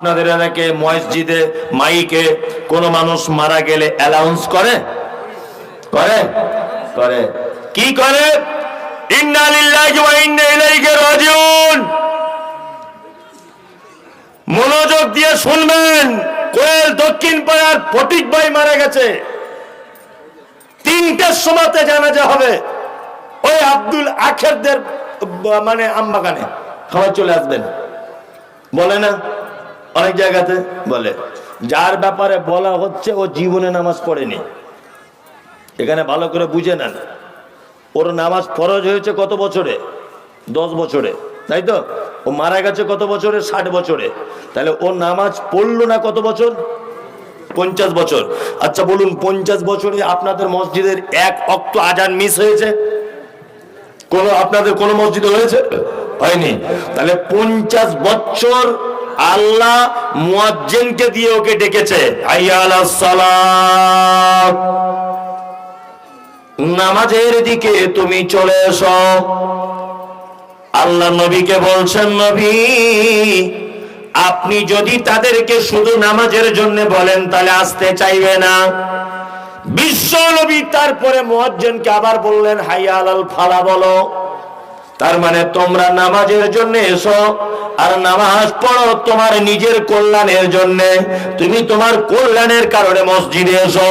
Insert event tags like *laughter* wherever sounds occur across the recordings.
আপনাদের এলাকে মসজিদে, মাইকে কোন মানুষ মারা গেলে অ্যালাউন্স করে? করে? করে। কি করে? মনোযোগ দিয়ে শুনবেন। কোয়েল দক্ষিণ পাড়ার ফটিক ভাই মারা গেছে। তিনটের সময়তে জানাজা হবে। ওই আব্দুল আখেরদের মানে আমবাগানে। সবাই চলে আসবেন। বলে না? অনেক জায়গাতে বলে, যার ব্যাপারে বলা হচ্ছে ও জীবনে নামাজ পড়েনি। এখানে ভালো করে বুঝে নেন। ওর নামাজ ফরজ হয়েছে কত বছরে? দশ বছরে, তাই তো? ও মারা গেছে কত বছরে? ষাট বছরে। তাহলে ও নামাজ পড়ল না কত বছর? পঞ্চাশ বছর। আচ্ছা বলুন, পঞ্চাশ বছরে আপনাদের মসজিদের এক অক্ত আজান মিস হয়েছে? কোন আপনাদের কোন মসজিদে হয়েছে? হয়নি। তাহলে পঞ্চাশ বছর আল্লাহ মুয়াজ্জিনকে দিয়ে ওকে ডেকেছে। নামাজের দিকে তুমি চলে এসো। আল্লাহ নবীকে বলছেন, নবী, আপনি যদি তাদেরকে শুধু নামাজের জন্য বলেন, তাহলে আসতে চাইবে না। বিশ্ব নবী তারপরে মুয়াজ্জিনকে আবার বললেন হাইয়া আলাল ফালা বলো। তার মানে তোমরা নামাজের জন্য এসো, আর নামাজ পড়ো তোমার নিজের কল্যাণের জন্য। তুমি তোমার কল্যাণের কারণে মসজিদে এসো।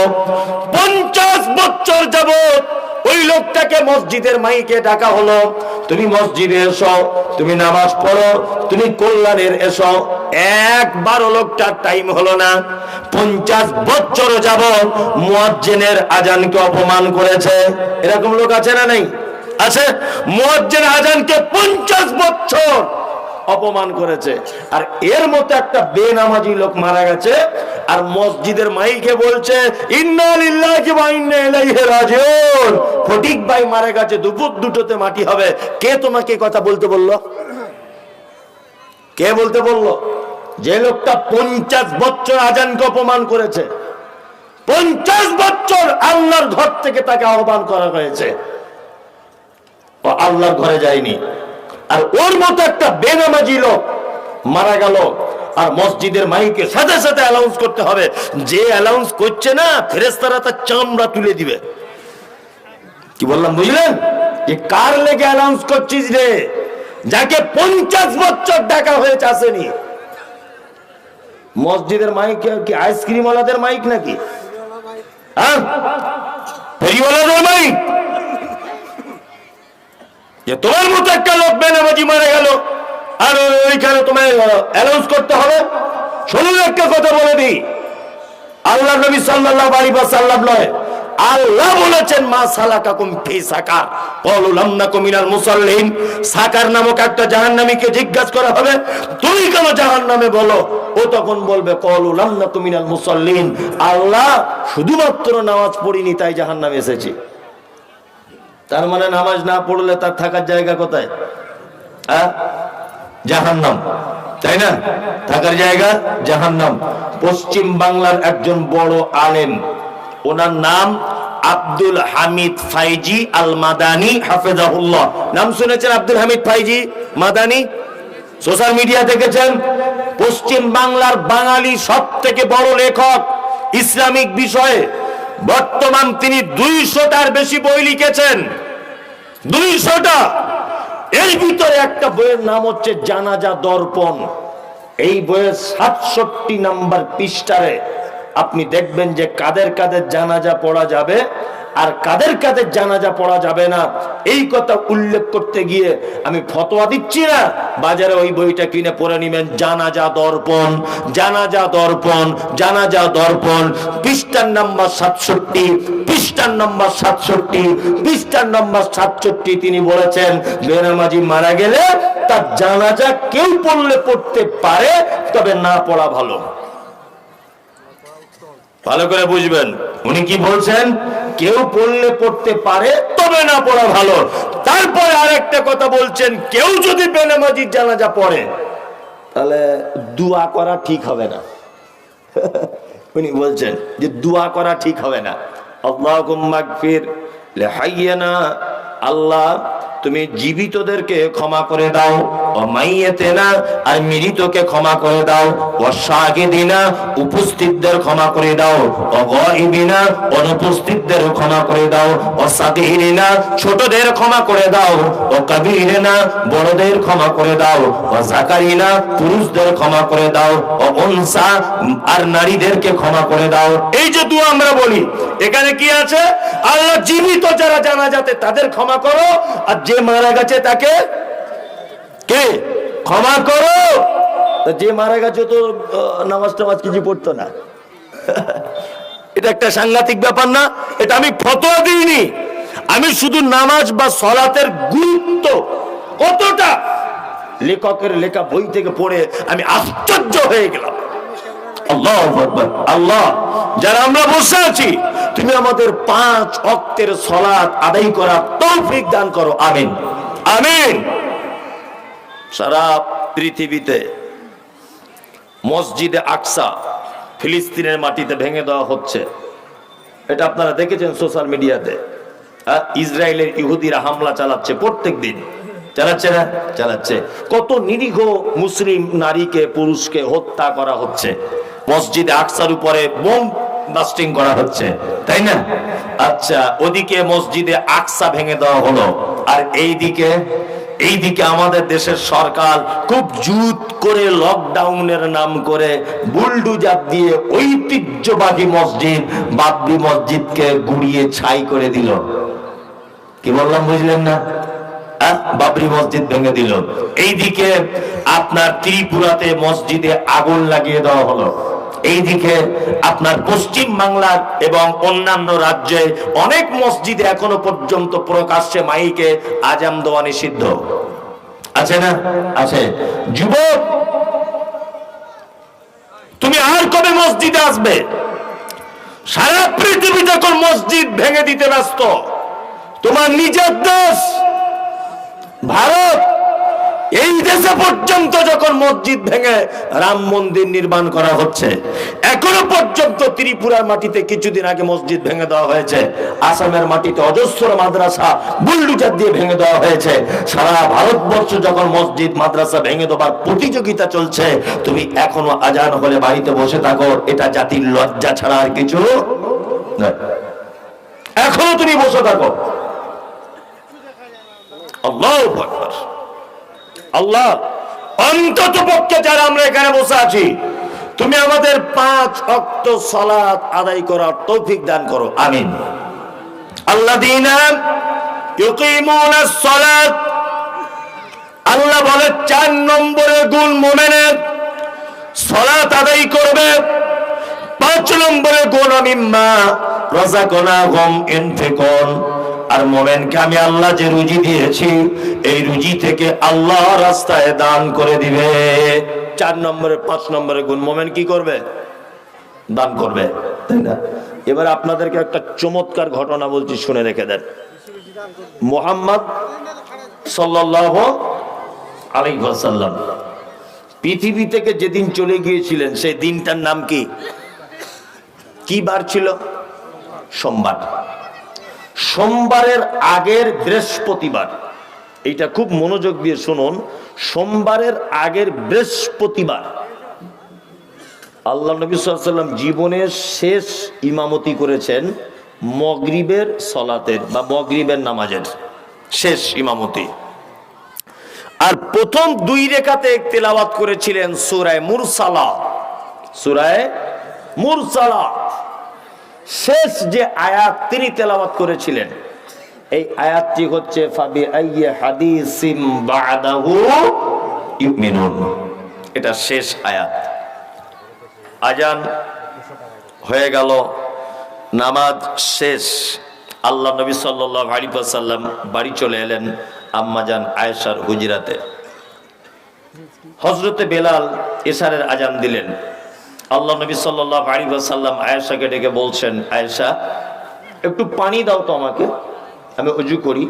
পঞ্চাশ বছর যাবত ওই লোকটাকে মসজিদের মাইকে ডাকা হলো। তুমি মসজিদে এসো, তুমি নামাজ পড়ো, তুমি কল্যাণের এসো। একবারও লোকটার টাইম হলো না। পঞ্চাশ বছর যাব মুয়াজ্জিনের আজানকে অপমান করেছে। এরকম লোক আছে না নাই? আছে, মুয়াজ্জিন আজানকে পঞ্চাশ বছর অপমান করেছে। আর এর মতো একটা বেনামাজি লোক মারা গেছে, আর মসজিদের মাইকে বলছে ফটিক ভাই মারা গেছে, দুপুর দুটোতে মাটি হবে। কে তোমাকে কথা বলতে বলল? কে বলতে বলল? যে লোকটা পঞ্চাশ বছর আজানকে অপমান করেছে। পঞ্চাশ বছর আল্লাহর ঘর থেকে তাকে আহ্বান করা হয়েছে। ও আল্লাহর ঘরে যায়নি। আর ওর মতো একটা বেনামাজি লোক মারা গেল। আর মসজিদের মাইকে সাথে সাথে অ্যালাউন্স করতে হবে। যে অ্যালাউন্স করছে না ফেরেস্তারা তার চামড়া তুলে দিবে। কি বললাম, বুঝলেন? যে কার লেগে অ্যালাউন্স করছিস রে? যাকে পঞ্চাশ বছর ডাকা হয়েছে আসেনি। মসজিদের মাইক কি আইসক্রিমওয়ালাদের মাইক নাকি? হ্যাঁ? ফেরিওয়ালাদের মাইক? যে তোমার মতো একটা লোক বেনামাজি মারা গেল। আর ওইখানে তোমায় অ্যানাউন্স করতে হবে। শুনুন একটা কথা বলে দিই। আল্লাহ নবী সাল্লাল্লাহু আলাইহি ওয়াসাল্লাম নয়, আল্লাহ বলেছেন, মা সালাকাকুম ফি সাকার। ক্বালু লাম নাকুম মিনাল সাকার নামক একটা জাহান্নামীকে জিজ্ঞাসা করা হবে। তুমি কেন জাহান্নামে বলো? ও তখন বলবে, ক্বালু লাম নাকুম মিনাল মুসাল্লিন আল্লাহ শুধুমাত্র নামাজ পড়িনি, তাই জাহান্নামে এসেছি। তার মানে নামাজ না পড়লে তার থাকার জায়গা কোথায়? হ্যাঁ? জাহান্নাম। তাই না? থাকার জায়গা জাহান্নাম। পশ্চিম বাংলার একজন বড় আলেম। ওনার নাম আব্দুল হামিদ ফাইজি আল মাদানি হাফেজাহুল্লাহ। নাম শুনেছেন আব্দুল হামিদ ফাইজি? মাদানি? সোশ্যাল মিডিয়া দেখেছেন? পশ্চিম বাংলার বাঙালি সব থেকে বড় লেখক। ইসলামিক বিষয়ে বর্তমান তিনি দুইশোটার বেশি বই লিখেছেন। দুইশোটা। এর ভিতরে একটা বইয়ের নাম হচ্ছে জানাজা দর্পণ। এই বইয়ের সাতষট্টি নাম্বার পৃষ্ঠারে আপনি দেখবেন যে কাদের কাদের জানাজা পড়া যাবে আর কাদের কাদের জানাজা পড়া যাবে না? এই কথা উল্লেখ করতে গিয়ে আমি ফতোয়া দিচ্ছি না। বাজারে ওই বইটা কিনে পড়ে নিবেন, জানাজা দর্পণ জানাজা দর্পণ জানাজা দর্পণ, পৃষ্ঠার নাম্বার সাতষট্টি, পৃষ্ঠার নাম্বার সাতষট্টি, পৃষ্ঠার নাম্বার সাতষট্টি তিনি বলেছেন, বেনামাজি মারা গেলে তার জানাজা কেউ পড়লে পড়তে পারে, তবে না পড়া ভালো। ভালো করে বুঝবেন। উনি কি বলছেন? কেউ পড়লে পড়তে পারে, তবে না পড়া ভালো। তারপরে আরেকটা কথা বলছেন, কেউ যদি বেনামাজির জানাজা পড়ে, তাহলে দোয়া করা ঠিক হবে না। *laughs* উনি বলছেন যে দোয়া করা ঠিক হবে না। না আল্লাহ তুমি জীবিতদেরকে ক্ষমা করে দাও। ও মাইয়েতে না আর মৃতকে ক্ষমা করে দাও। ও শাহিদিনা উপস্থিতদের ক্ষমা করে দাও। ও গাইবিনা অনুপস্থিতদের ক্ষমা করে দাও। ও সাদিরিনা ছোটদের ক্ষমা করে দাও। ও কবিরিনা বড়দের ক্ষমা করে দাও। ও জাকারিনা পুরুষদের ক্ষমা করে দাও। ও অনসা আর নারীদেরকে ক্ষমা করে দাও। এই যে দু আমরা বলি, এখানে কি আছে? আল্লাহ জীবিত যারা জানা যাতে তাদের ক্ষমা করো। আর যে মারা গেছে তাকে? কে? ক্ষমা করো! যে মারা গেছে তো নামাজ টামাজ কিছু পড়তো না। *laughs* এটা একটা সাংঘাতিক ব্যাপার না, এটা আমি ফতোয়া দিইনি। আমি শুধু নামাজ বা সলাতের গুরুত্ব কতটা লেখকের লেখা বই থেকে পড়ে আমি আশ্চর্য হয়ে গেলাম। আল্লাহ আল্লাহ! যারা আমরা বসে আছি তুমি আমাদের পাঁচ অক্তের সলাৎ আদায় করার তৌফিক দান করো আমিন। আমিন। সারা পৃথিবীতে মসজিদে আকসা ফিলিস্তিনের মাটিতে ভেঙে দেওয়া হচ্ছে। এটা আপনারা দেখেছেন সোশ্যাল মিডিয়াতে। হ্যাঁ? ইসরায়েলের ইহুদিরা হামলা চালাচ্ছে প্রত্যেক দিন চালাচ্ছে না? চালাচ্ছে। কত নিরীহ মুসলিম নারীকে পুরুষকে হত্যা করা হচ্ছে। মসজিদে আকসার উপরে বোম বাস্টিং করা হচ্ছে, তাই না? আচ্ছা ওদিকে মসজিদে আকসা ভেঙে দেওয়া হলো, আর এইদিকে এইদিকে আমাদের দেশের সরকার খুব জুত করে লকডাউনের নাম করে বুলডুজার দিয়ে ঐতিহ্যবাহী মসজিদ, বাবরি মসজিদকে গুড়িয়ে ছাই করে দিল। কি বললাম, বুঝলেন না? বাবরি মসজিদ ভেঙে দিল। এইদিকে আপনার ত্রিপুরাতে মসজিদে আগুন লাগিয়ে দেওয়া হলো। এইদিকে আপনার পশ্চিম বাংলার এবং অন্যান্য রাজ্যে অনেক মসজিদে এখনও পর্যন্ত প্রকাশ্যে মাইকে আজাম দেওয়া নিষিদ্ধ। আছে না? আছে। যুবক, তুমি আর কবে মসজিদে আসবে? সারা পৃথিবী যখন মসজিদ ভেঙে দিতে ব্যস্ত, তোমার নিজের দেশ, ভারত এই দেশে পর্যন্ত যখন মসজিদ ভেঙে রাম মন্দির নির্মাণ করা হচ্ছে, এখনও পর্যন্ত ত্রিপুরার মাটিতে কিছুদিন আগে মসজিদ ভেঙে দেওয়া হয়েছে। আসামের মাটিতে অজস্র মাদ্রাসা বুল্ডুজার দিয়ে ভেঙে দেওয়া হয়েছে। সারা ভারতবর্ষ যখন মসজিদ, মাদ্রাসা ভেঙে দেওয়ার প্রতিযোগিতা চলছে, তুমি এখনও আজান হলে বাড়িতে বসে থাকো, এটা জাতির লজ্জা ছাড়া আর কিছু এখনও তুমি বসে থাকো। আল্লাহ আল্লাহ, অন্তত পক্ষে যারা আমরা এখানে বসে আছি, তুমি আমাদের পাঁচ অক্ত সালাত আদায় করার তৌফিক দান করো, আমিন। আল্লাহ সালাত। আল্লাহ বলে চার নম্বরে গুণ মোমেনের সলাত আদায় করবে। পাঁচ নম্বরে গুণ আমি মা রজা কোনা গম এনফেকন আর মোমেনকে আমি আল্লাহ যে রুজি দিয়েছি, এই রুজি থেকে আল্লাহ রাস্তায় দান করে দিবে। চার নম্বরে, পাঁচ নম্বরে গুণ, মোমেন কি করবে? দান করবে, তাই না? এবার আপনাদেরকে একটা চমৎকার ঘটনা বলছি, শুনে রেখে দেন। মোহাম্মদ আলাইসাল্লাম পৃথিবী থেকে যেদিন চলে গিয়েছিলেন, সেই দিনটার নাম কি? কি বার ছিল? সোমবার। সোমবারের আগের বৃহস্পতিবার। এইটা খুব মনোযোগ দিয়ে শুনুন, সোমবারের আগের বৃহস্পতিবার। আল্লাহ নবী সাল্লাম জীবনের শেষ ইমামতি করেছেন মগরিবের সলাতের বা মগরিবের নামাজের শেষ ইমামতি। আর প্রথম দুই রেখাতে তেলাওয়াত করেছিলেন সুরায় মুরসালা। সুরায় মুরসালা। শেষ যে আয়াত তিনি তেলাওয়াত করেছিলেন, এই আয়াতটি হচ্ছে ফাবি এটা শেষ আয়াত। আজান হয়ে গেল, নামাজ শেষ। আল্লাহ নবী সাল্লাহ সাল্লাম বাড়ি চলে এলেন আম্মাজান আয়েশার হুজরাতে। হজরতে বেলাল এশারের আজান দিলেন। আল্লাহ নবী সাল্লাহ আলী সাল্লাম আয়েশাকে ডেকে বলছেন, আয়েশা, একটু পানি দাও তো আমাকে, আমি অজু করি।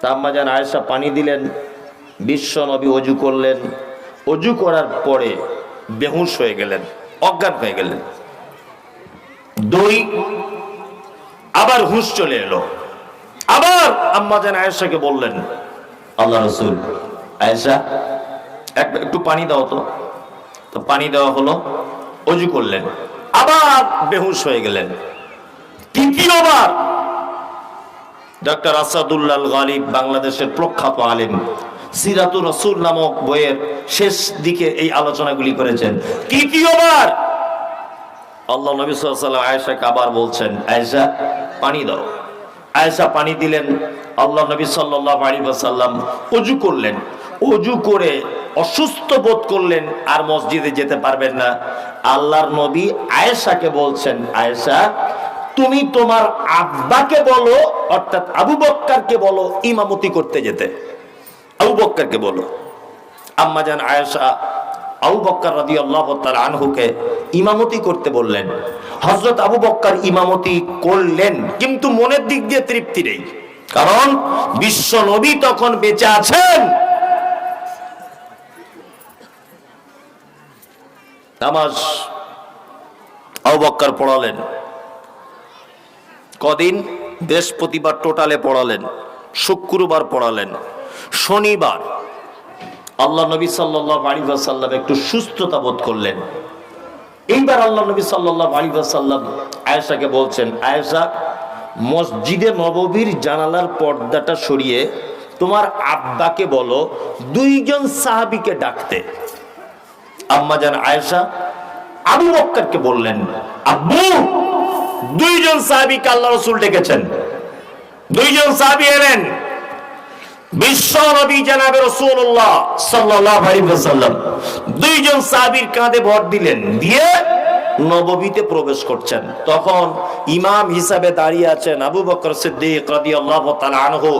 তা আম্মাজান আয়েশা পানি দিলেন, বিশ্ব নবী অজু করলেন। অজু করার পরে বেহুশ হয়ে গেলেন, অজ্ঞান হয়ে গেলেন। দুই আবার হুঁশ চলে এলো। আবার আম্মাজান আয়েশাকে বললেন, আল্লাহ রসুল, আয়েশা, এক- একটু পানি দাও তো। তো পানি দেওয়া হলো। অজু করলেন। আবার বেহুশ হয়ে গেলেন। তৃতীয়বার ডক্টর আসাদুল্লাহ গালিব বাংলাদেশের প্রখ্যাত আলেম সিরাতুর রসুল নামক বইয়ের শেষ দিকে এই আলোচনাগুলি করেছেন। তৃতীয়বার আল্লাহ নবী সাল্লাম আয়েশাকে আবার বলছেন, আয়েশা, পানি দাও। আয়েশা পানি দিলেন। আল্লাহ নবী সাল্লাহ আলী সাল্লাম অজু করলেন। অজু করে অসুস্থ বোধ করলেন, আর মসজিদে যেতে পারবেন না। আল্লাহর নবী আয়েশাকে বলছেন, আয়েশা, তুমি তোমার আব্বাকে বলো, অর্থাৎ আবু বক্কারকে বলো, ইমামতি করতে যেতে। আবু বক্কারকে বলো। আম্মা জান আয়েশা, আবু বক্কর রাদি আল্লাহ আনহুকে ইমামতি করতে বললেন। হজরত আবু বক্কর ইমামতি করলেন, কিন্তু মনের দিক দিয়ে তৃপ্তি নেই। কারণ বিশ্ব নবী তখন বেঁচে আছেন। নামাজ আবু বক্কর পড়ালেন। কদিন? বৃহস্পতিবার টোটালে পড়ালেন। শুক্রবার পড়ালেন। শনিবার আল্লাহ নবী সাল্লাহ আলী সাল্লাম একটু সুস্থতা বোধ করলেন। এইবার আল্লাহ নবী সাল্লাহ আলী সাল্লাম আয়েশাকে বলছেন, আয়েশা, মসজিদে নববীর জানালার পর্দাটা সরিয়ে তোমার আব্বাকে বলো, দুইজন সাহাবিকে ডাকতে। আম্মা জান আয়েশা, আবু বক্করকে বললেন, আব্বু, দুইজন সাহাবিকে আল্লাহ রসুল ডেকেছেন। দুইজন সাহাবি এলেন, বিশ্ব নবী জানাবে রসুল্লাহ সাল্লাল্লাহু আলাইহি ওয়াসাল্লাম। দুইজন সাহাবীর কাঁধে ভর দিলেন, দিয়ে নববীতে প্রবেশ করছেন। তখন ইমাম হিসাবে দাঁড়িয়ে আছেন আবু বকর সিদ্দিক রাদিয়াল্লাহু তাআলা আনহু।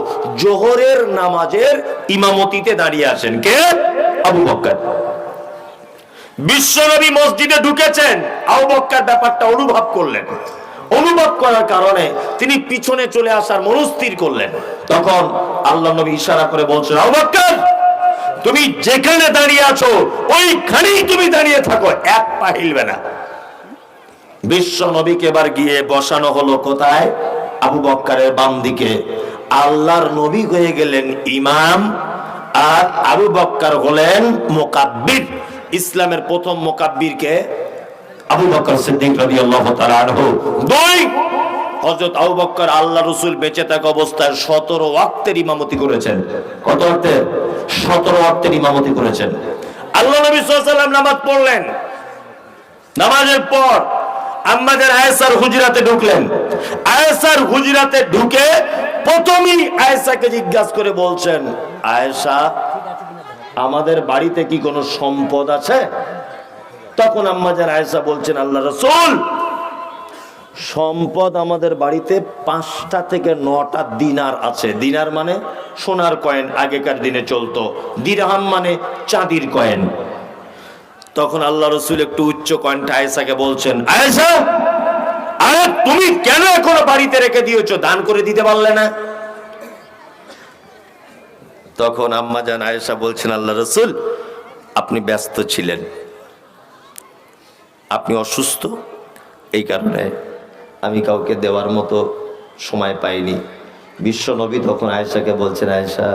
জোহরের নামাজের ইমামতিতে দাঁড়িয়ে আছেন কে? আবু বকর বিশ্বনবী মসজিদে ঢুকেছেন। আবু বক্কর ব্যাপারটা অনুভব করলেন। অনুভব করার কারণে তিনি পিছনে চলে আসার মনস্থির করলেন। তখন আল্লাহ নবী ইশারা করে বলছেন, আবু বক্কর, তুমি যেখানে দাঁড়িয়ে আছো, ওইখানেই তুমি দাঁড়িয়ে থাকো, এক পা হিলবে না। বিশ্ব নবীকে এবার গিয়ে বসানো হলো কোথায়? আবু বক্কারের বাম দিকে। আল্লাহর নবী হয়ে গেলেন ইমাম, আর আবু বক্কার হলেন মোকাব্বির। ইসলামের প্রথম মোকাব্বিরকে আবু বক্কর সিদ্দিক রাদিয়াল্লাহু তাআলা আনহু দুই। হযরত আবু বক্কর আল্লাহ রাসূল বেঁচে থাকা অবস্থায় 17 ওয়াক্তের ইমামতি করেছেন। কত ওয়াক্তের? 17 ওয়াক্তের ইমামতি করেছেন। আল্লাহ নবী ওয়াসাল্লাম নামাজ পড়লেন। নামাজের পর আম্মাদের আয়েসার হুজরাতে ঢুকলেন। আয়েসার হুজরাতে ঢুকে প্রথমেই আয়েসাকে জিজ্ঞাসা করে বলছেন, আয়েশা আমাদের বাড়িতে কি কোনো সম্পদ আছে? তখন আম্মাজান আয়েশা বলছেন আল্লাহ রসুল, সম্পদ আমাদের বাড়িতে পাঁচটা থেকে নটা দিনার আছে। দিনার মানে সোনার কয়েন, আগেকার দিনে চলতো। দিরহাম মানে চাঁদির কয়েন। তখন আল্লাহ রসুল একটু উচ্চ কয়েনটা আয়েশাকে বলছেন, আয়েশা, আরে তুমি কেন এখনও বাড়িতে রেখে দিয়েছ? দান করে দিতে পারলে না? তখন আম্মা জান আয়েশা বলছেন, আল্লাহ রসুল, আপনি ব্যস্ত ছিলেন। আপনি অসুস্থ। এই কারণে আমি কাউকে দেওয়ার মতো সময় পাইনি। বিশ্ব নবী তখন আয়েশাকে বলছেন, আয়েশা,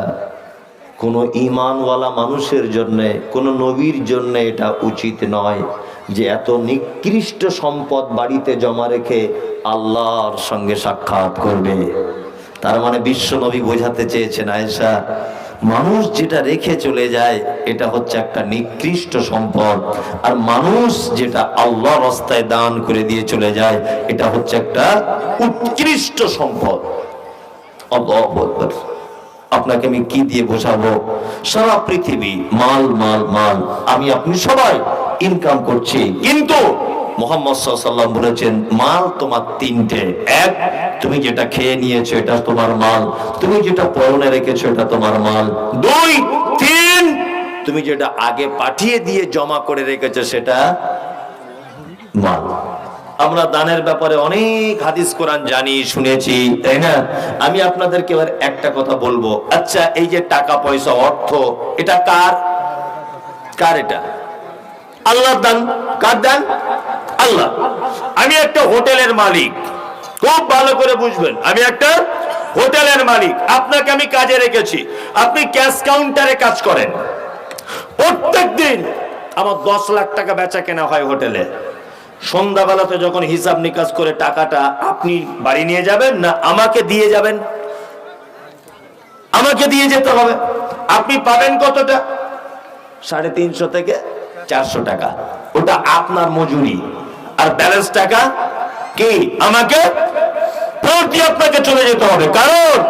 কোনো ইমানওয়ালা মানুষের জন্য, কোনো নবীর জন্য এটা উচিত নয় যে এত নিকৃষ্ট সম্পদ বাড়িতে জমা রেখে আল্লাহর সঙ্গে সাক্ষাৎ করবে। তার মানে বিশ্ব নবী বোঝাতে চেয়েছেন, আয়েশা মানুষ যেটা রেখে চলে যায়, এটা হচ্ছে একটা নিকৃষ্ট সম্পদ। আর মানুষ যেটা আল্লাহ রাস্তায় দান করে দিয়ে চলে যায়, এটা হচ্ছে একটা উৎকৃষ্ট সম্পদ। আপনাকে আমি কি দিয়ে বোঝাবো? সারা পৃথিবী, মাল মাল মাল। আমি আপনি সবাই ইনকাম করছি, কিন্তু মোহাম্মদ সাল্লাম বলেছেন, মাল তোমার তিনটে। এক, তুমি যেটা খেয়ে নিয়েছো এটা তোমার মাল। তুমি যেটা পরনে রেখেছো এটা তোমার মাল। দুই, তিন, তুমি যেটা আগে পাঠিয়ে দিয়ে জমা করে রেখেছো সেটা মাল। আমরা দানের ব্যাপারে অনেক হাদিস কোরআন জানি, শুনেছি, তাই না? আমি আপনাদেরকে এবার একটা কথা বলব। আচ্ছা এই যে টাকা পয়সা অর্থ, এটা কার? কার এটা? আল্লাহর দান। কার দান? আল্লাহ। আমি একটা হোটেলের মালিক। খুব ভালো করে বুঝবেন, আমি একটা হোটেলের মালিক। আপনাকে আমি কাজে রেখেছি। আপনি ক্যাশ কাউন্টারে কাজ করেন। প্রত্যেক দিন আমার দশ লাখ টাকা বেচা কেনা হয় হোটেলে। সন্ধ্যাবেলাতে যখন হিসাব নিকাশ করে টাকাটা আপনি বাড়ি নিয়ে যাবেন না আমাকে দিয়ে যাবেন? আমাকে দিয়ে যেতে হবে। আপনি পাবেন কতটা? সাড়ে তিনশো থেকে চারশো টাকা। ওটা আপনার মজুরি। আর ব্যালেন্স টাকা কি? আমাকে ফেরত আপনাকে চলে যেতে হবে। কারণ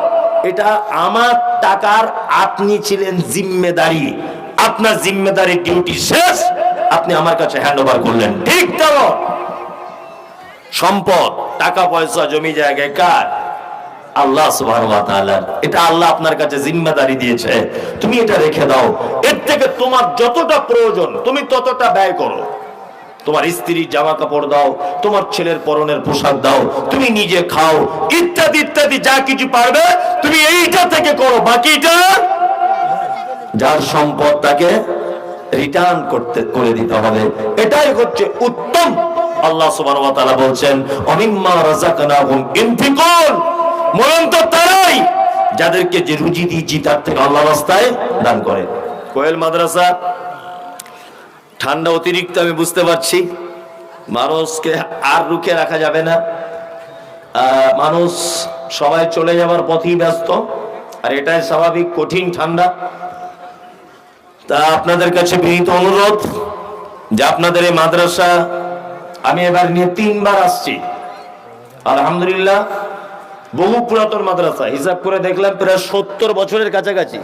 এটা আমার টাকার আপনি ছিলেন জিম্মেদারি। আপনার জিম্মেদারি ডিউটি শেষ। আপনি আমার কাছে হ্যান্ড ওভার করলেন। ঠিক তেমন। সম্পদ, টাকা পয়সা, জমি জায়গায় কার? আল্লাহ এটা আল্লাহ আপনার কাছে জিম্মাদারি দিয়েছে। তুমি এটা রেখে দাও। এর থেকে তোমার যতটা প্রয়োজন, তুমি ততটা ব্যয় করো। তোমার স্ত্রীর জামা কাপড় দাও, তোমার ছেলের পরনের পোশাক দাও, তুমি নিজে খাও, ইত্যাদি ইত্যাদি, যা কিছু পারবে, তুমি এইটা থেকে করো। বাকিটা যার সম্পদ তাকে রিটার্ন করতে, করে দিতে হবে। এটাই হচ্ছে উত্তম। আল্লাহ সুবহানাহু ওয়া তাআলা বলছেন, অমিম্মা রাযাকনাহুম ইনফিকুন। মরণ তারাই যাদেরকে যে রুজি দিয়েছি তার থেকে আল্লাহ রাস্তায় দান করে। কোয়েল মাদ্রাসা, ঠান্ডা অতিরিক্ত আমি বুঝতে পারছি। মানুষকে আর রুখে রাখা যাবে না। মানুষ সবাই চলে যাবার পথেই ব্যস্ত, আর এটাই স্বাভাবিক, কঠিন ঠান্ডা। তা আপনাদের কাছে বিনীত অনুরোধ যে আপনাদের এই মাদ্রাসা, আমি এবার নিয়ে তিনবার আসছি। আলহামদুলিল্লাহ বহু পুরাতন মাদ্রাসা হিসাব করে দেখলাম প্রায় সত্তর বছরের কাছাকাছি।